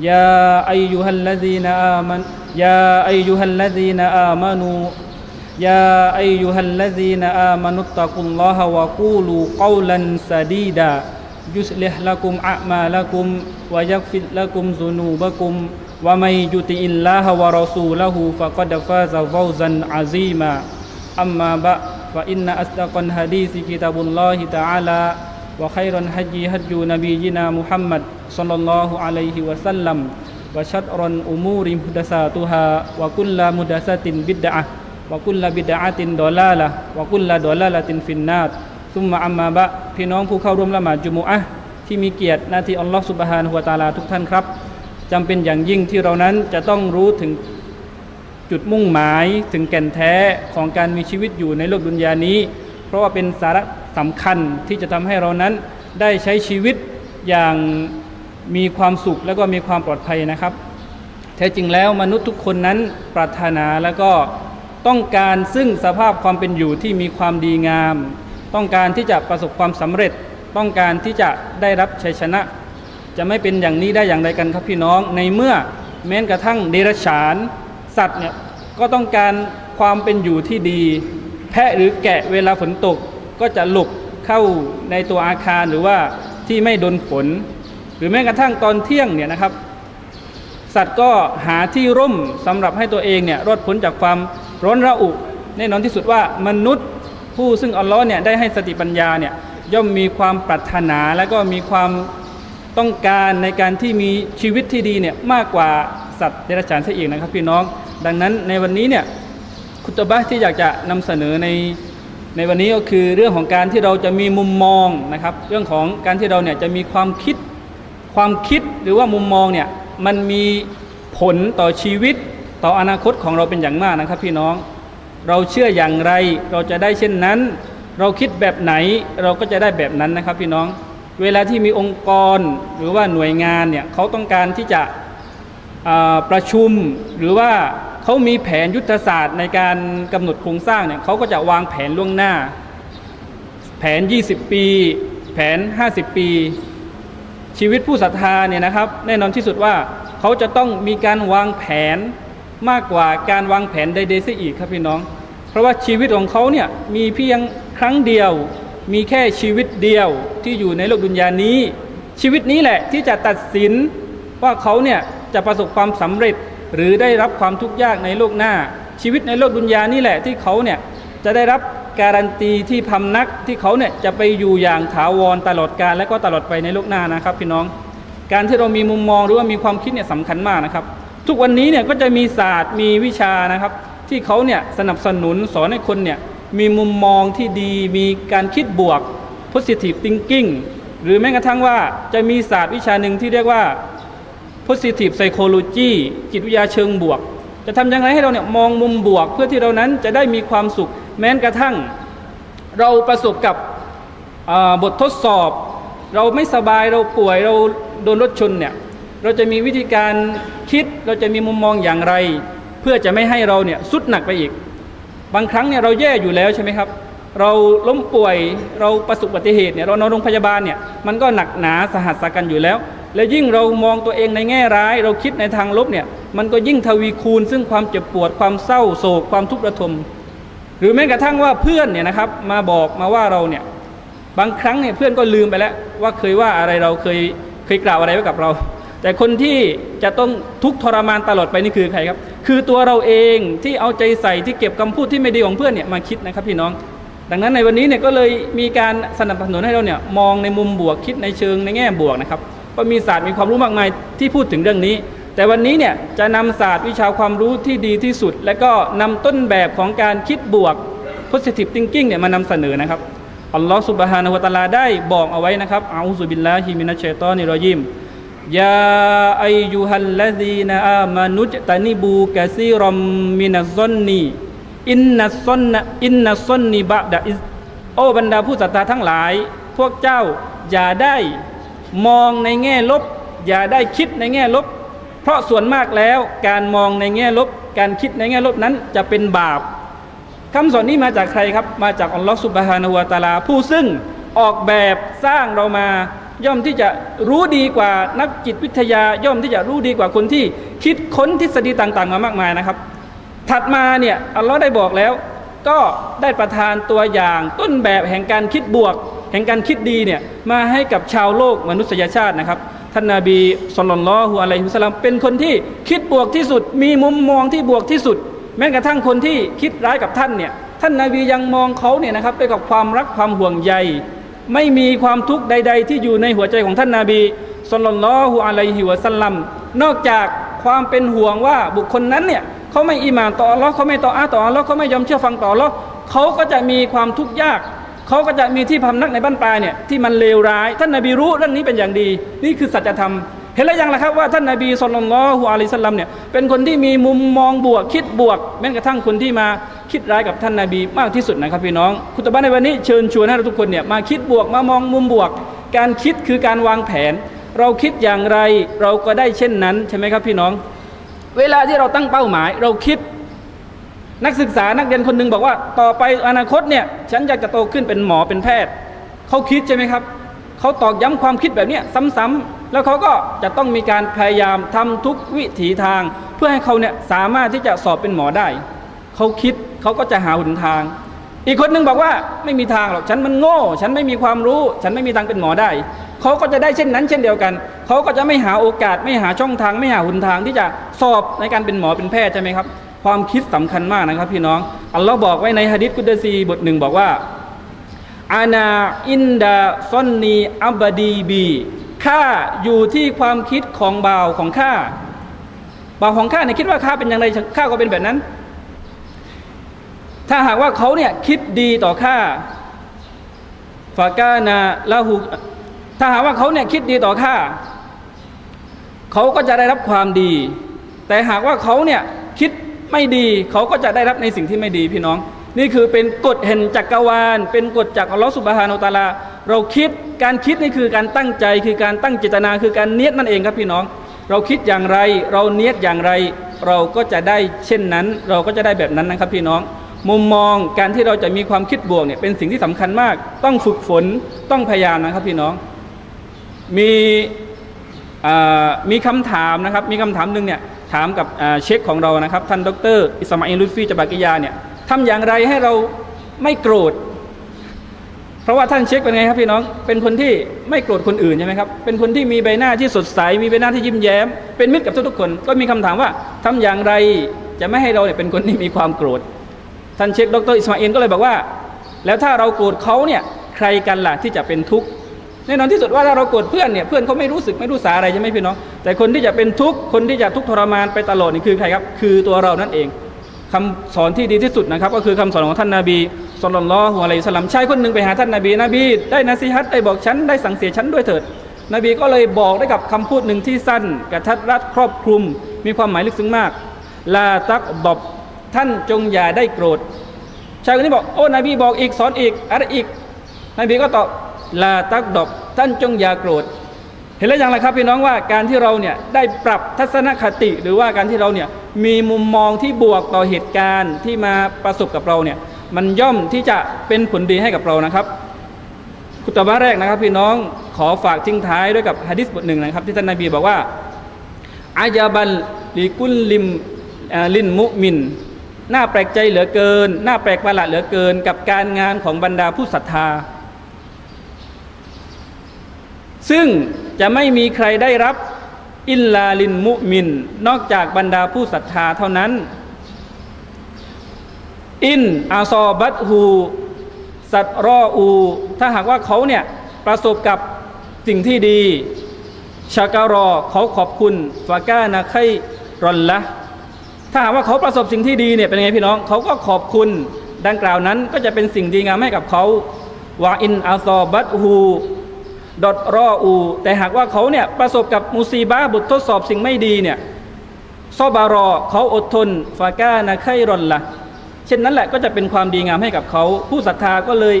يا أيها الذين آمنوا يا أيها الذين آمنوا يا أيها الذين آمنوا اتقوا الله وقولوا قولا سديدا. يصلح لكم أعمالكم ويغفر لكم ذنوبكم. ومن يطع الله ورسوله فقد فاز فوزا عظيما. أما بعد فإن أصدق الحديث كتاب الله تعالى. وخير الهدي هدي نبينا محمد صلى الله عليه وسلم وشر الأمور محدثاتها وكل محدثة بدعة وكل بدعة ضلالة وكل ضلالة في النار ثم أما بعد พี่น้องผู้เข้าร่วมละหมาดจุมุอะห์ที่มีเกียรติหน้าที่อัลลอฮฺสุบฮานะฮูวะตะอาลาทุกท่านครับจำเป็นอย่างยิ่งที่เรานั้นจะต้องรู้ถึงจุดมุ่งหมายถึงแก่นแท้ของการมีชีวิตอยู่ในโลกดุนยานี้ เพราะว่าเป็นสาระ สำคัญที่จะทำให้เรานั้นได้ใช้ชีวิตอย่างมีความสุขและก็มีความปลอดภัยนะครับ แท้จริงแล้วมนุษย์ทุกคนนั้นปรารถนาแล้วก็ต้องการซึ่งสภาพความเป็นอยู่ที่มีความดีงาม ต้องการที่จะประสบความสำเร็จ ต้องการที่จะได้รับชัยชนะ จะไม่เป็นอย่างนี้ได้อย่างไรกันครับพี่น้อง ในเมื่อแม้กระทั่งเดรัจฉาน สัตว์เนี่ยก็ต้องการความเป็นอยู่ที่ดี แพะหรือแกะเวลาฝนตก ก็จะหลบเข้าในตัวอาคารหรือว่าที่ไม่โดนฝนหรือแม้กระทั่งตอนเที่ยงเนี่ยนะครับ สัตว์ก็หาที่ร่มสำหรับให้ตัวเองเนี่ยรอดพ้นจากความร้อนระอุแน่นอนที่สุดว่ามนุษย์ผู้ซึ่งอัลลอฮ์เนี่ยได้ให้สติปัญญาเนี่ยย่อมมีความปรารถนาและก็มีความต้องการในการที่มีชีวิตที่ดีเนี่ยมากกว่าสัตว์เดรัจฉานซะอีกนะครับพี่น้อง ดังนั้นในวันนี้เนี่ยคุตบะห์ที่อยากจะนำเสนอใน ในวันนี้ก็คือเรื่องของการที่เราจะมีมุมมองนะครับ เรื่องของการที่เราเนี่ยจะมีความคิดความคิดหรือว่ามุมมองเนี่ยมันมีผลต่อชีวิตต่ออนาคตของเราเป็นอย่างมากนะครับพี่น้อง เราเชื่ออย่างไรเราจะได้เช่นนั้น เราคิดแบบไหนเราก็จะได้แบบนั้นนะครับพี่น้อง เวลาที่มีองค์กรหรือว่าหน่วยงานเนี่ยเขาต้องการที่จะประชุมหรือว่า เขามีแผนยุทธศาสตร์ในการกำหนดโครงสร้างเนี่ยเขาก็จะวางแผนล่วงหน้า แผน 20 ปี แผน 50 ปี ชีวิตผู้ศรัทธาเนี่ยนะครับ แน่นอนที่สุดว่าเขาจะต้องมีการวางแผนมากกว่าการวางแผนใดๆเสียอีกครับพี่น้อง เพราะว่าชีวิตของเขาเนี่ยมีเพียงครั้งเดียว มีแค่ชีวิตเดียวที่อยู่ในโลกดุนยานี้ ชีวิตนี้แหละที่จะตัดสินว่าเขาเนี่ยจะประสบความสำเร็จ หรือได้รับความทุกข์ยากในโลกหน้า ชีวิตในโลกดุนยานี่แหละที่เขาเนี่ยจะได้รับการันตีที่พำนักที่เขาเนี่ยจะไปอยู่อย่างถาวรตลอดกาลและก็ตลอดไปในโลกหน้านะครับ พี่น้อง การที่เรามีมุมมองหรือว่ามีความคิดเนี่ยสำคัญมากนะครับ ทุกวันนี้เนี่ยก็จะมีศาสตร์มีวิชานะครับ ที่เขาเนี่ยสนับสนุนสอนให้คนเนี่ยมีมุมมองที่ดี มีการคิดบวก positive thinking หรือแม้กระทั่งว่าจะมีศาสตร์วิชาหนึ่งที่เรียกว่า positive psychology จิตวิทยาเชิงบวก จะทำยังไงให้เราเนี่ยมองมุมบวก เพื่อที่เรานั้นจะได้มีความสุขแม้กระทั่ง เราประสบกับบททดสอบ เราไม่สบายเราป่วยเราโดนรถชนเนี่ยเราจะมีวิธีการคิดเราจะมีมุมมองอย่างไร เพื่อจะไม่ให้เราเนี่ยสุดหนักไปอีก บางครั้งเนี่ยเราแย่อยู่แล้วใช่ไหมครับ เราล้มป่วยเราประสบอุบัติเหตุเนี่ยเรานอนโรงพยาบาลเนี่ยมันก็หนักหนาสหัสสากันอยู่แล้ว และยิ่งเรามองตัวเองในแง่ร้าย เราคิดในทางลบเนี่ยมันก็ยิ่งทวีคูณ ซึ่งความเจ็บปวดความเศร้าโศกความทุกข์ระทม หรือแม้กระทั่งว่าเพื่อนเนี่ยนะครับมาบอกมาว่าเราเนี่ยบางครั้งเนี่ยเพื่อนก็ลืมไปแล้วว่าเคยว่าอะไรเราเคยเคยกล่าวอะไรไว้กับเรา แต่แต่คนที่จะต้องทุกข์ทรมานตลอดไปนี่คือใครครับ คือตัวเราเองที่เอาใจใส่ที่เก็บคำพูดที่ไม่ดีของเพื่อนเนี่ยมาคิดนะครับพี่น้อง ดังนั้นในวันนี้เนี่ยก็เลยมีการสนับสนุนให้เราเนี่ยมองในมุมบวกคิดในเชิงในแง่บวกนะครับ ก็มีศาสตร์มีความรู้มากมายที่พูดถึงเรื่องนี้ แต่วันนี้เนี่ยจะนำศาสตร์วิชาความรู้ที่ดีที่สุด และก็นำต้นแบบของการคิดบวก positive thinking เนี่ยมานำเสนอนะครับอัลลอฮฺสุบฮานะฮูวะตะอาลาได้บอกเอาไว้นะครับอาอูซุบิลลาฮิมินัชชัยตอนิรรยิมยาอายุฮัลลซีนอามานุจตานิบูกะซีรอมมินัซซอนนีอินนัซอนนะอินนัซอนนีบะดะอิสโอ้บรรดาผู้ศรัทธาทั้งหลาย พวกเจ้าอย่าได้ มองในแง่ลบ อย่าได้คิดในแง่ลบ เพราะส่วนมากแล้วการมองในแง่ลบ การคิดในแง่ลบนั้นจะเป็นบาปคำสอนนี้มาจากใครครับ มาจากอัลลอฮฺสุบฮานะฮูวตาลา ผู้ซึ่งออกแบบสร้างเรามา ย่อมที่จะรู้ดีกว่านักจิตวิทยา ย่อมที่จะรู้ดีกว่าคนที่คิดค้นทฤษฎีต่าง ๆ มามากมายนะครับ ถัดมาเนี่ยอัลลอฮ์ได้บอกแล้ว ก็ได้ประทานตัวอย่างต้นแบบแห่งการคิดบวก แห่งการคิดดีเนี่ยมาให้กับชาวโลกมนุษยชาตินะครับท่านนาบีสุลต่านละฮุอะลัยฮิสลลัมเป็นคนที่คิดบวกที่สุด มีมุมมองที่บวกที่สุด แม้กระทั่งคนที่คิดร้ายกับท่านเนี่ยท่านนาบียังมองเขาเนี่ยนะครับด้วยกับความรักความห่วงใย ไม่มีความทุกข์ใด ๆ ที่อยู่ในหัวใจของท่านนาบีสุลต่านละฮุอะลัยฮิวะสัลลัมนอกจากความเป็นห่วงว่าบุคคลนั้นเนี่ย เขาไม่อีหมานต่ออัลลอฮ์เขาไม่ต่ออาต่ออัลลอฮ์เขาไม่ยอมเชื่อฟังต่ออัลลอฮ์เขาก็จะมีความทุกข์ยากเขาก็จะมีที่พำนักในบ้านปลายเนี่ยที่มันเลวร้าย ท่านนาบีรู้เรื่องนี้เป็นอย่างดี นี่คือสัจธรรม เห็นแล้วยังล่ะครับว่าท่านนาบีสุลต่านละฮุอะลัยสลามเนี่ยเป็นคนที่มีมุมมองบวกคิดบวก แม้กระทั่งคนที่มาคิดร้ายกับท่านนาบีมากที่สุดนะครับพี่น้อง คุตบะในวันนี้เชิญชวนให้เราทุกคนเนี่ยมาคิดบวกมามองมุมบวก การคิดคือการวางแผน เราคิดอย่างไรเราก็ได้เช่นนั้นใช่ไหมครับพี่น้อง เวลาที่เราตั้งเป้าหมาย เราคิด นักศึกษานักเรียนคนหนึ่งบอกว่า ต่อไปอนาคตเนี่ย ฉันอยากจะโตขึ้นเป็นหมอเป็นแพทย์เขาคิดใช่ไหมครับเขาตอกย้ำความคิดแบบเนี้ยซ้ำๆแล้วเขาก็จะต้องมีการพยายามทำทุกวิถีทาง เพื่อให้เขาเนี่ยสามารถที่จะสอบเป็นหมอได้เขาคิดเขาก็จะหาหนทาง อีกคนหนึ่งบอกว่าไม่มีทางหรอกฉันมันโง่ ฉันไม่มีความรู้ ฉันไม่มีทางเป็นหมอได้ เขาก็จะได้เช่นนั้นเช่นเดียวกัน เขาก็จะไม่หาโอกาสไม่หาช่องทางไม่หาหนทางที่จะสอบในการเป็นหมอเป็นแพทย์ใช่ไหมครับ ความคิดสำคัญมากนะครับพี่น้องอัลลอฮ์บอกไว้ในฮะดิษกุดซีบทหนึ่งบอกว่าอาณาอินดาซอนนีอับดีบีข้าอยู่ที่ความคิดของบ่าวของข้าบ่าวของข้าเนี่ยคิดว่าข้าเป็นอย่างไรข้าก็เป็นแบบนั้น ถ้าหากว่าเขาเนี่ยคิดดีต่อข้าฟากานาละหู ถ้าหากว่าเขาเนี่ยคิดดีต่อข้าเขาก็จะได้รับความดี แต่หากว่าเขาเนี่ยคิดไม่ดีเขาก็จะได้รับในสิ่งที่ไม่ดีพี่น้อง นี่คือเป็นกฎแห่งจักรวาล เป็นกฎจากอัลลอฮฺสุบฮานาอัลตะอาลา เราคิดการคิดนี่คือการตั้งใจคือการตั้งเจตนาคือการเนียดนั่นเองครับพี่น้อง เราคิดอย่างไร เราเนียดอย่างไร เราก็จะได้เช่นนั้น เราก็จะได้แบบนั้นนะครับพี่น้อง มุมมองการที่เราจะมีความคิดบวกเนี่ยเป็นสิ่งที่สำคัญมาก ต้องฝึกฝนต้องพยายามนะครับพี่น้อง มีมีคำถามนะครับ มีคำถามหนึ่งเนี่ยถามกับเช็คของเรานะครับ ท่านดรอิสมาอิลลุฟีจบากิยาเนี่ยทำอย่างไรให้เราไม่โกรธ เพราะว่าท่านเช็คเป็นไงครับพี่น้อง เป็นคนที่ไม่โกรธคนอื่นใช่ไหมครับ เป็นคนที่มีใบหน้าที่สดใส มีใบหน้าที่ยิ้มแย้ม เป็นมิตรกับทุกๆคน ก็มีคำถามว่าทำอย่างไรจะไม่ให้เราเนี่ยเป็นคนที่มีความโกรธ ท่านเช็คดรอิสมาอิลก็เลยบอกว่า แล้วถ้าเราโกรธเขาเนี่ยใครกันล่ะที่จะเป็นทุกข์ แน่นอนที่สุดว่าถ้าเราโกรธเพื่อนเนี่ยเพื่อนเขาไม่รู้สึกไม่รู้สาอะไรใช่ไหมพี่น้องแต่คนที่จะเป็นทุกข์คนที่จะทุกข์ทรมานไปตลอดนี่คือใครครับ คือตัวเรานั่นเองคำสอนที่ดีที่สุดนะครับ ก็คือคำสอนของท่านนาบีสุลต่านละฮ์อะลัยฮิสลามชายคนหนึ่งไปหาท่านนาบีนบี ได้นะซีฮัตได้บอกฉันได้สั่งเสียฉันด้วยเถิด นบีก็เลยบอกได้กับคำพูดหนึ่งที่สั้น กระทัดรัดครอบคลุม มีความหมายลึกซึ้งมากลาตักบอบท่านจงอย่าได้โกรธชายคนนี้บอกโอ้นบีบอกอีกสอนอีกอะไรอีกนบีก็ตอบ ลาตักดอบท่านจงอย่าโกรธ เห็นแล้วยังไรครับพี่น้องว่าการที่เราเนี่ยได้ปรับทัศนคติหรือว่าการที่เราเนี่ยมีมุมมองที่บวกต่อเหตุการณ์ที่มาประสบกับเราเนี่ยมันย่อมที่จะเป็นผลดีให้กับเรานะครับคุตบะแรกนะครับพี่น้องขอฝากทิ้งท้ายด้วยกับฮะดิษบทหนึ่งนะครับ ที่ท่านนบีบอกว่าอายาบันลิกุลลิมลินมุมินน่าแปลกใจเหลือเกิน น่าแปลกประหลาดเหลือเกิน กับการงานของบรรดาผู้ศรัทธา ซึ่งจะไม่มีใครได้รับอิลลาลินมุมิน นอกจากบรรดาผู้ศรัทธาเท่านั้น อินอาซอบัตฮูสัตรออู ถ้าหากว่าเขาเนี่ยประสบกับสิ่งที่ดีชาการอเขาขอบคุณฟากานะไครอนละถ้าหากว่าเขาประสบสิ่งที่ดีเนี่ยเป็นไงพี่น้อง เขาก็ขอบคุณดังกล่าวนั้นก็จะเป็นสิ่งดีงามให้กับเขาวาอินอาซอบัตฮู ดอดรออู แต่หากว่าเขาเนี่ยประสบกับมุซีบะห์บททดสอบสิ่งไม่ดีเนี่ยซอบารอเขาอดทนฟากานะไครอนละเช่นนั้นแหละก็จะเป็นความดีงามให้กับเขา ผู้ศรัทธาก็เลย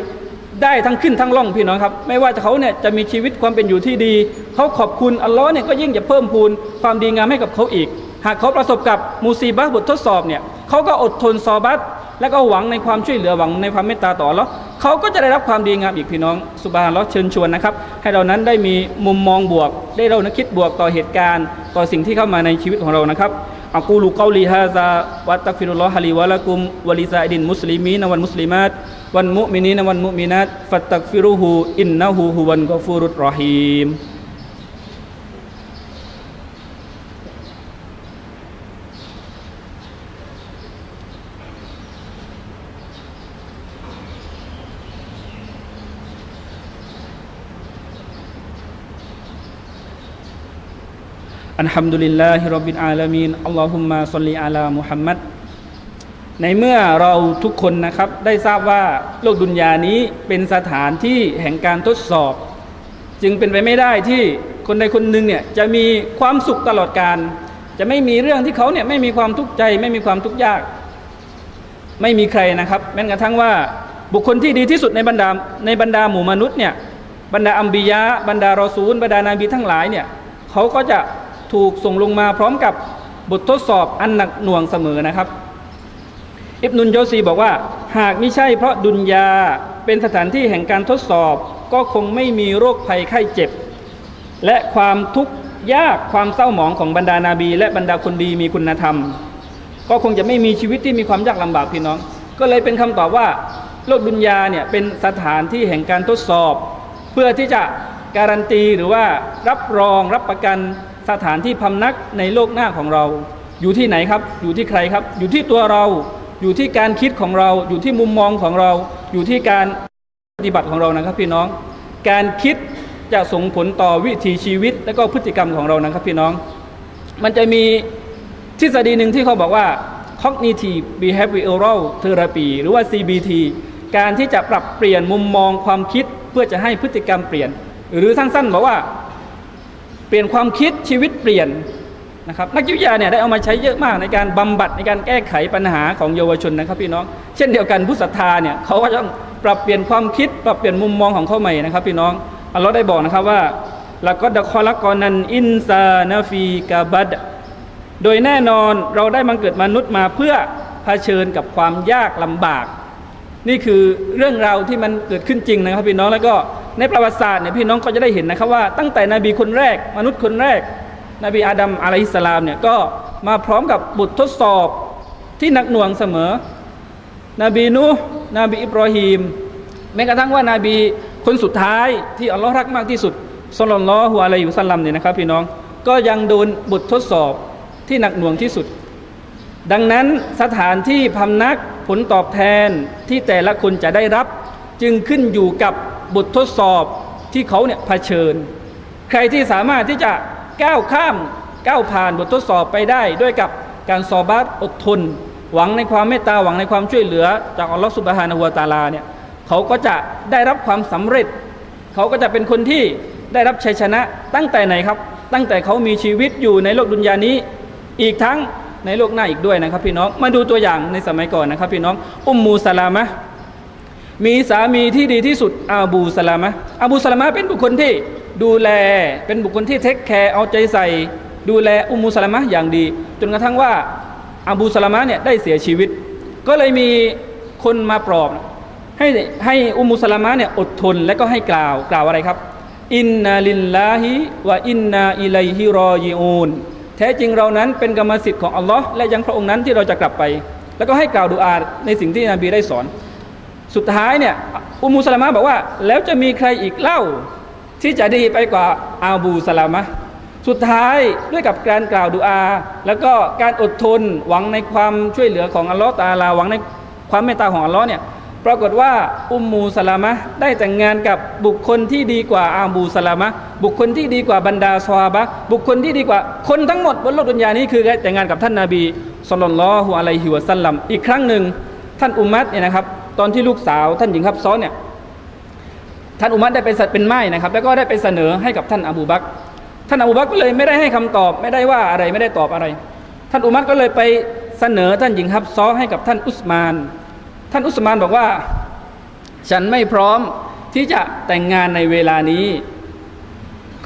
ได้ทั้งขึ้นทั้งล่องพี่น้องครับ ไม่ว่าเขาเนี่ยจะมีชีวิตความเป็นอยู่ที่ดี เขาขอบคุณอัลลอฮ์เนี่ยก็ยิ่งจะเพิ่มพูนความดีงามให้กับเขาอีก หากเขาประสบกับมูซีบะห์บททดสอบเนี่ยเขาก็อดทนซอบัตแล้วก็หวังในความช่วยเหลือหวังในความเมตตาต่อแล้ว เขาก็จะได้รับความดีงามอีกพี่น้องสุบานเราเชิญชวนนะครับ ให้เรานั้นได้มีมุมมองบวก ได้เรานึกคิดบวกต่อเหตุการณ์ ต่อสิ่งที่เข้ามาในชีวิตของเรานะครับอักูลูกาลีฮาซาวัตตักฟิรุลลอฮะลีวะละกุมวะลิซาอิดินมุสลิมีนวันมุสลิมัตวันมุมินีนวันมุมินัตฟัตตักฟิรุฮูอินนะฮูฮุวันกอฟูรุตรอฮีม มัดในเมื่อเราทุกคนนะครับได้ทราบว่าโลกดุนยานี้เป็นสถานที่แห่งการทดสอบ จึงเป็นไปไม่ได้ที่คนใดคนหนึ่งเนี่ยจะมีความสุขตลอดการ จะไม่มีเรื่องที่เขาเนี่ยไม่มีความทุกข์ใจ ไม่มีความทุกข์ยาก ไม่มีใครนะครับ แม้กระทั่งว่าบุคคลที่ดีที่สุดในบรรดาในบรรดาหมู่มนุษย์เนี่ยบรรดาอัมบียะบรรดารอซูล บรรดานาบีทั้งหลายเนี่ยเขาก็จะ ถูกส่งลงมาพร้อมกับบททดสอบอันหนักหน่วงเสมอนะครับ อิบนุนโยซีบอกว่า หากไม่ใช่เพราะดุนยาเป็นสถานที่แห่งการทดสอบ ก็คงไม่มีโรคภัยไข้เจ็บ และความทุกข์ยากความเศร้าหมองของบรรดานาบี และบรรดาคนดีมีคุณธรรม ก็คงจะไม่มีชีวิตที่มีความยากลำบากพี่น้อง ก็เลยเป็นคำตอบว่าโลกดุนยาเนี่ยเป็นสถานที่แห่งการทดสอบ เพื่อที่จะการันตีหรือว่ารับรองรับประกัน สถานที่พำนักในโลกหน้าของเรา อยู่ที่ไหนครับ อยู่ที่ใครครับ อยู่ที่ตัวเรา อยู่ที่การคิดของเรา อยู่ที่มุมมองของเรา อยู่ที่การปฏิบัติของเรานะครับพี่น้อง การคิดจะส่งผลต่อวิถีชีวิต และก็พฤติกรรมของเรานะครับพี่น้อง มันจะมีทฤษฎีหนึ่งที่เขาบอกว่า cognitive behavioral therapy หรือว่า CBT การที่จะปรับเปลี่ยนมุมมองความคิดเพื่อจะให้พฤติกรรมเปลี่ยน หรือสั้นๆบอกว่า เปลี่ยนความคิดชีวิตเปลี่ยนนะครับนักจิตวิทยาเนี่ยได้เอามาใช้เยอะมากในการบำบัดในการแก้ไขปัญหาของเยาวชนนะครับพี่น้อง เช่นเดียวกันผู้ศรัทธาเนี่ยเขาก็ต้องปรับเปลี่ยนความคิดปรับเปลี่ยนมุมมองของเขาใหม่นะครับ พี่น้องอัลลอฮ์ได้บอกนะครับว่าละก็ดะคอละกอนันอินซานาฟีกาบัดโดยแน่นอนเราได้บังเกิดมนุษย์มาเพื่อเผชิญกับความยากลำบาก นี่คือเรื่องราวที่มันเกิดขึ้นจริงนะครับพี่น้องแล้วก็ ในประวัติศาสตร์เนี่ยพี่น้องก็จะได้เห็นนะครับว่าตั้งแต่นบีคนแรก มนุษย์คนแรก นบีอาดัมอะลัยฮิสลามเนี่ยก็มาพร้อมกับบททดสอบที่หนักหน่วงเสมอ นบีนูนบีอิบรอฮีมแม้กระทั่งว่านาบีคนสุดท้ายที่อัลลอฮ์รักมากที่สุดสลลลลอฮุอะลัยฮิสลัมเนี่ยนะครับพี่น้องก็ยังโดนบททดสอบที่หนักหน่วงที่สุด ดังนั้นสถานที่พำนักผลตอบแทนที่แต่ละคนจะได้รับ จึงขึ้นอยู่กับ บททดสอบที่เขาเนี่ยเผชิญ ใครที่สามารถที่จะก้าวข้ามก้าวผ่านบททดสอบไปได้ ด้วยกับการสอบัตอดทน หวังในความเมตตาหวังในความช่วยเหลือ จากอัลลอฮฺสุบฮานะฮูวตาลาเนี่ยเขาก็จะได้รับความสำเร็จ เขาก็จะเป็นคนที่ได้รับชัยชนะตั้งแต่ไหนครับ ตั้งแต่เขามีชีวิตอยู่ในโลกดุนยานี้ อีกทั้งในโลกหน้าอีกด้วยนะครับพี่น้อง มาดูตัวอย่างในสมัยก่อนนะครับพี่น้อง อุมมูสลามะ มีสามีที่ดีที่สุดอาบูสลามะอาบูสลามะเป็นบุคคลที่ดูแลเป็นบุคคลที่เทคแคร์เอาใจใส่ ดูแลอุมูสลามะอย่างดี จนกระทั่งว่าอาบูสลามะเนี่ยได้เสียชีวิต ก็เลยมีคนมาปลอบให้ให้อุมมุสลามะเนี่ยอดทนและก็ให้กล่าวกล่าวอะไรครับ อินนาลิลลาฮิวะอินนาอิลัยฮิรอยิอูนแท้จริงเรานั้นเป็นกรรมสิทธิ์ของอัลลอฮ์และยังพระองค์นั้นที่เราจะกลับไป แล้วก็ให้กล่าวดุอาในสิ่งที่นบีได้สอน สุดท้ายเนี่ยอุมมุสลามะบอกว่า แล้วจะมีใครอีกเล่า ที่จะดีไปกว่าอาบูสลามะสุดท้ายด้วยกับการกล่าวดุอา แล้วก็การอดทนหวังในความช่วยเหลือของอัลลอฮ์ตาลาหวังในความเมตตาของอัลลอฮ์เนี่ยปรากฏว่าอุมมูสลามะได้แต่งงานกับบุคคลที่ดีกว่าอาบูสลามะบุคคลที่ดีกว่าบรรดาซอฮาบะบุคคลที่ดีกว่าคนทั้งหมดบนโลกดุนยานี้คือได้แต่งงานกับท่านนาบีสุลต่านละฮุอะลัยฮิวะสัลลัมอีกครั้งหนึ่งท่านอุมัตเนี่ยนะครับ ตอนที่ลูกสาวท่านหญิงฮับซ้อนเนี่ยท่านอุมัรได้ไปสัตว์เป็นไม้นะครับ แล้วก็ได้ไปเสนอให้กับท่านอบูบักท่านอบูบักก็เลยไม่ได้ให้คำตอบ ไม่ได้ว่าอะไรไม่ได้ตอบอะไร ท่านอุมัรก็เลยไปเสนอท่านหญิงฮับซ้อให้กับท่านอุสมาน ท่านอุสมานบอกว่า ฉันไม่พร้อมที่จะแต่งงานในเวลานี้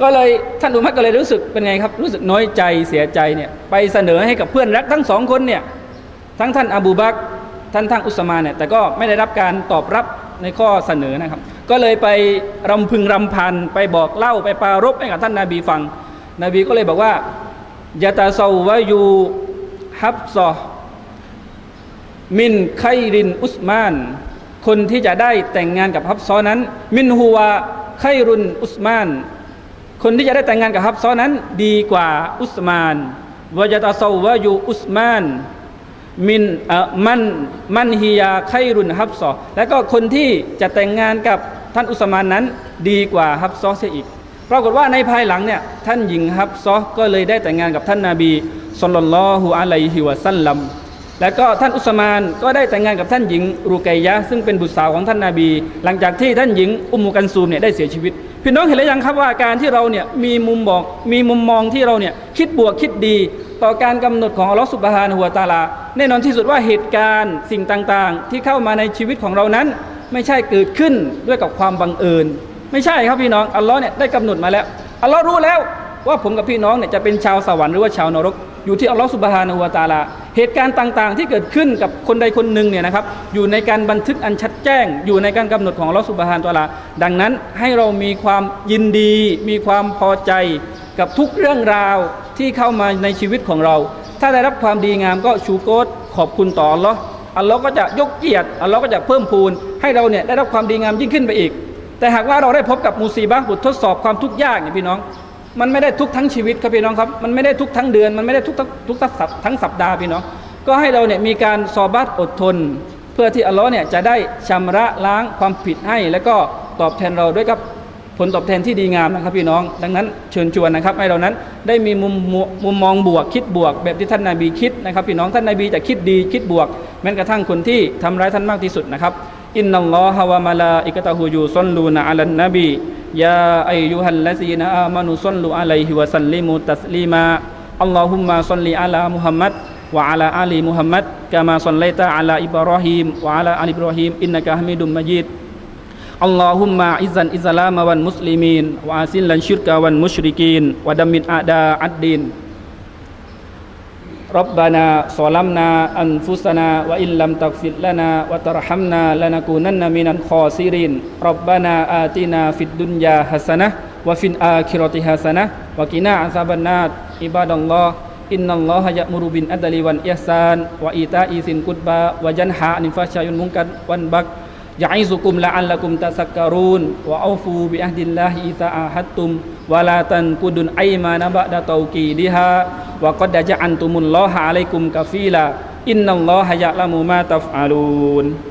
ก็เลยท่านอุมัรก็เลยรู้สึกเป็นไงครับรู้สึกน้อยใจเสียใจเนี่ยไปเสนอให้กับเพื่อนรักทั้งสองคนเนี่ยทั้งท่านอบูบัก ท่านท่านอุสมานเนี่ยแต่ก็ไม่ได้รับการตอบรับในข้อเสนอนะครับ ก็เลยไปรำพึงรำพันไปบอกเล่าไปปรารบให้กับท่านนาบีฟัง นบีก็เลยบอกว่ายะตาซาวะยูฮับซอมินไครินอุสมาน คนที่จะได้แต่งงานกับฮับซอนั้น มินฮัวไครุนอุสมาน คนที่จะได้แต่งงานกับฮับซอนั้น ดีกว่าอุสมานวะยะตาซาวะยูอุสมาน มินมันมันฮิยาไครุนฮับซอแล้วก็คนที่จะแต่งงานกับท่านอุสมานนั้นดีกว่าฮับซอเสียอีกปรากฏว่าในภายหลังเนี่ยท่านหญิงฮับซอก็เลยได้แต่งงานกับท่านนาบีสุลต่านละฮุอะลัยฮิวะสัลลัมแล้วก็ท่านอุสมานก็ได้แต่งงานกับท่านหญิงรูกัยยะซึ่งเป็นบุตรสาวของท่านนาบี หลังจากที่ท่านหญิงอุมมุกันซูมเนี่ยได้เสียชีวิต พี่น้องเห็นหรือยังครับว่าการที่เราเนี่ยมีมุมบอกมีมุมมองที่เราเนี่ยคิดบวกคิดดี ต่อการกำหนดของอัลลอฮฺสุบฮานะฮูวตาลา แน่นอนที่สุดว่าเหตุการณ์สิ่งต่างๆ ที่เข้ามาในชีวิตของเรานั้น ไม่ใช่เกิดขึ้นด้วยกับความบังเอิญ ไม่ใช่ครับพี่น้องอัลลอฮ์เนี่ยได้กำหนดมาแล้วอัลลอฮ์รู้แล้วว่าผมกับพี่น้องเนี่ยจะเป็นชาวสวรรค์หรือว่าชาวนรก อยู่ที่อัลลอฮ์สุบฮานะฮูวตาลา เหตุการณ์ต่างๆ ที่เกิดขึ้นกับคนใดคนหนึ่งเนี่ยนะครับอยู่ในการบันทึกอันชัดแจ้ง อยู่ในการกำหนดของอัลลอฮ์สุบฮานะฮูวะตาลา ดังนั้นให้เรามีความยินดี มีความพอใจกับทุกเรื่องราว ที่เข้ามาในชีวิตของเรา ถ้าได้รับความดีงามก็ชูโกตขอบคุณต่ออัลลอฮ์อัลลอฮ์ก็จะยกเกียรติอัลลอฮ์ก็จะเพิ่มพูน ให้เราเนี่ยได้รับความดีงามยิ่งขึ้นไปอีก แต่หากว่าเราได้พบกับมูซีบะบททดสอบความทุกข์ยากเนี่ยพี่น้อง มันไม่ได้ทุกทั้งชีวิตครับพี่น้องครับมันไม่ได้ทุกทั้งเดือนมันไม่ได้ทุกทั้งทุกสัปทั้งสัปดาห์พี่น้องก็ให้เราเนี่ยมีการซอบัตอดทน เพื่อที่อัลลอฮ์เนี่ยจะได้ชำระล้างความผิดให้ แล้วก็ตอบแทนเราด้วยกับ ผลตอบแทนที่ดีงามนะครับพี่น้อง ดังนั้นเชิญชวนนะครับให้เรานั้นได้มีมุมมุมมองบวกคิดบวก แบบที่ท่านนาบีคิดนะครับ พี่น้องท่านนาบีจะคิดดีคิดบวก แม้กระทั่งคนที่ทำร้ายท่านมากที่สุดนะครับอินนัลลอฮะวะมะลาอิกะตะฮูยูซอลลูนะอะลันนบียาอัยยูฮัลลซีนะอามานุซอลลูอะลัยฮิวะซัลลิมุตัสลีมาอัลลอฮุมมะซอลลิอะลามุฮัมมัดวะอะลาอาลีมุฮัมมัดกามาซอลลัยตะอะลาอิบรอฮีมวะอะลาอาลีอิบรอฮีมอินนะกะฮะมิดุมมะญีด Allahumma izan izalam wan muslimin wa asin lan syirka wan musyrikin wa damin a'da ad-din. Rabbana salamna anfusana wa illam taghfir lana wa tarhamna lanakunanna minal khasirin. Rabbana atina fid dunya hasanah wa fil akhirati hasanah wa qina azabannar. Ibadallah innallaha ya'muru bil adli wan ihsan wa ita'i zin kutba wa janha 'anil fahsya'i munkar. Wan baghi ya'izukum la'allakum tasakkarun wa aufu bi ahdillahi idza ahadtum wa la tankudun aymana ba'da tawkidiha. Wa qad ja'antumullah 'alaikum kafila. Innallaha ya'lamu ma taf'alun.